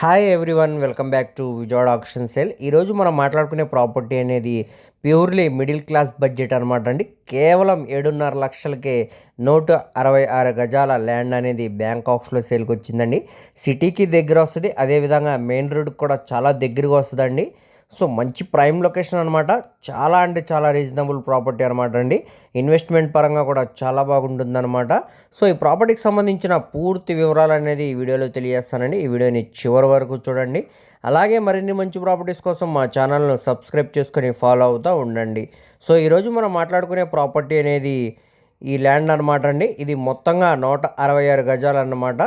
Hi everyone welcome back to Vijayawada auction sale ఈరోజు మనం మాట్లాడుకునే ప్రాపర్టీ అనేది ప్యూర్లీ మిడిల్ క్లాస్ బడ్జెట్ అనమాట అండి. కేవలం ఏడున్నర లక్షలకే నూట అరవై ఆరు గజాల ల్యాండ్ అనేది బ్యాంకాక్స్లో సేల్కి వచ్చిందండి. సిటీకి దగ్గర వస్తుంది అదేవిధంగా మెయిన్ రోడ్కి కూడా చాలా దగ్గరగా వస్తుందండి. సో మంచి ప్రైమ్ లొకేషన్ అనమాట చాలా అంటే చాలా రీజనబుల్ ప్రాపర్టీ అనమాట అండి. ఇన్వెస్ట్మెంట్ పరంగా కూడా చాలా బాగుంటుందన్నమాట. సో ఈ ప్రాపర్టీకి సంబంధించిన పూర్తి వివరాలు అనేది ఈ వీడియోలో తెలియజేస్తానండి. ఈ వీడియోని చివరి వరకు చూడండి. అలాగే మరిన్ని మంచి ప్రాపర్టీస్ కోసం మా ఛానల్ను సబ్స్క్రైబ్ చేసుకొని ఫాలో అవుతూ ఉండండి. సో ఈరోజు మనం మాట్లాడుకునే ప్రాపర్టీ అనేది ఈ ల్యాండ్ అనమాట అండి. ఇది మొత్తంగా నూట అరవై ఆరు గజాలు అన్నమాట.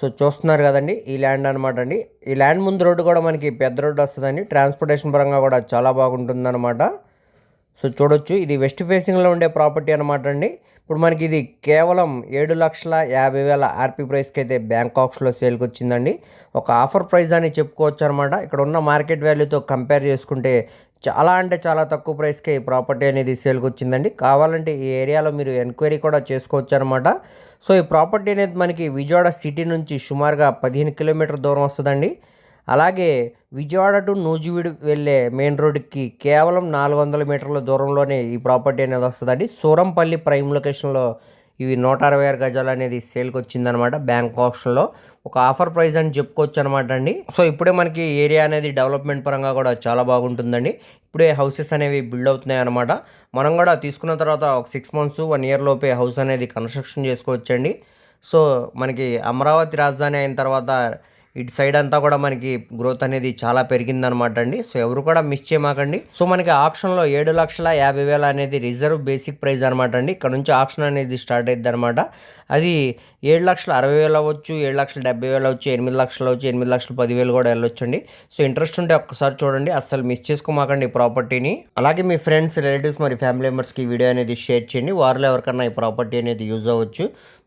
సో చూస్తున్నారు కదండి ఈ ల్యాండ్ అనమాట అండి. ఈ ల్యాండ్ ముందు రోడ్డు కూడా మనకి పెద్ద రోడ్డు వస్తుందండి. ట్రాన్స్పోర్టేషన్ పరంగా కూడా చాలా బాగుంటుందన్నమాట. సో చూడొచ్చు ఇది వెస్ట్ ఫేసింగ్లో ఉండే ప్రాపర్టీ అనమాట అండి. ఇప్పుడు మనకి ఇది కేవలం ఏడు లక్షల యాభై వేల ఆర్పీ ప్రైస్కి అయితే బ్యాంకాక్స్లో సేల్కి వచ్చిందండి ఒక ఆఫర్ ప్రైస్ అని చెప్పుకోవచ్చు అనమాట ఇక్కడ ఉన్న మార్కెట్ వాల్యూతో కంపేర్ చేసుకుంటే చాలా అంటే చాలా తక్కువ ప్రైస్కే ఈ ప్రాపర్టీ అనేది సేల్కి వచ్చిందండి. కావాలంటే ఈ ఏరియాలో మీరు ఎంక్వైరీ కూడా చేసుకోవచ్చు అనమాట సో ఈ ప్రాపర్టీ అనేది మనకి విజయవాడ సిటీ నుంచి సుమారుగా పదిహేను కిలోమీటర్ దూరం వస్తుందండి. అలాగే విజయవాడ టు నూజివీడు వెళ్ళే మెయిన్ రోడ్డుకి కేవలం నాలుగు వందల మీటర్ల దూరంలోనే ఈ ప్రాపర్టీ అనేది వస్తుందండి. సూరంపల్లి ప్రైమ్ లొకేషన్లో ఇవి నూట అరవై ఆరు గజాలు అనేది సేల్కి వచ్చిందనమాట బ్యాంక్ ఆప్షన్లో. ఒక ఆఫర్ ప్రైస్ అని చెప్పుకోవచ్చు అనమాట అండి. సో ఇప్పుడే మనకి ఏరియా అనేది డెవలప్మెంట్ పరంగా కూడా చాలా బాగుంటుందండి. ఇప్పుడే హౌసెస్ అనేవి బిల్డ్ అవుతున్నాయి అనమాట. మనం కూడా తీసుకున్న తర్వాత ఒక సిక్స్ మంత్స్ వన్ ఇయర్ లోపే హౌస్ అనేది కన్స్ట్రక్షన్ చేసుకోవచ్చండి. సో మనకి అమరావతి రాజధాని అయిన తర్వాత ఇటు సైడ్ అంతా కూడా మనకి గ్రోత్ అనేది చాలా పెరిగిందనమాట అండి. సో ఎవరు కూడా మిస్ చేయమాకండి. సో మనకి ఆప్షన్లో ఏడు లక్షల యాభై వేల అనేది రిజర్వ్ బేసిక్ ప్రైస్ అనమాట అండి. ఇక్కడ నుంచి ఆప్షన్ అనేది స్టార్ట్ అయింది అనమాట అది ఏడు లక్షల అరవై వేలు అవ్వచ్చు ఏడు లక్షల డెబ్బై వేలు అవ్వచ్చు ఎనిమిది లక్షలు అవ్వచ్చు ఎనిమిది లక్షల పదివేలు కూడా వెళ్ళొచ్చండి. సో ఇంట్రెస్ట్ ఉంటే ఒక్కసారి చూడండి. అసలు మిస్ చేసుకోమాకండి ఈ ప్రాపర్టీని. అలాగే మీ ఫ్రెండ్స్ రిలేటివ్స్ మరి ఫ్యామిలీ మెంబర్స్కి ఈ వీడియో అనేది షేర్ చేయండి. వారిలో ఎవరికన్నా ఈ ప్రాపర్టీ అనేది యూజ్ అవ్వచ్చు.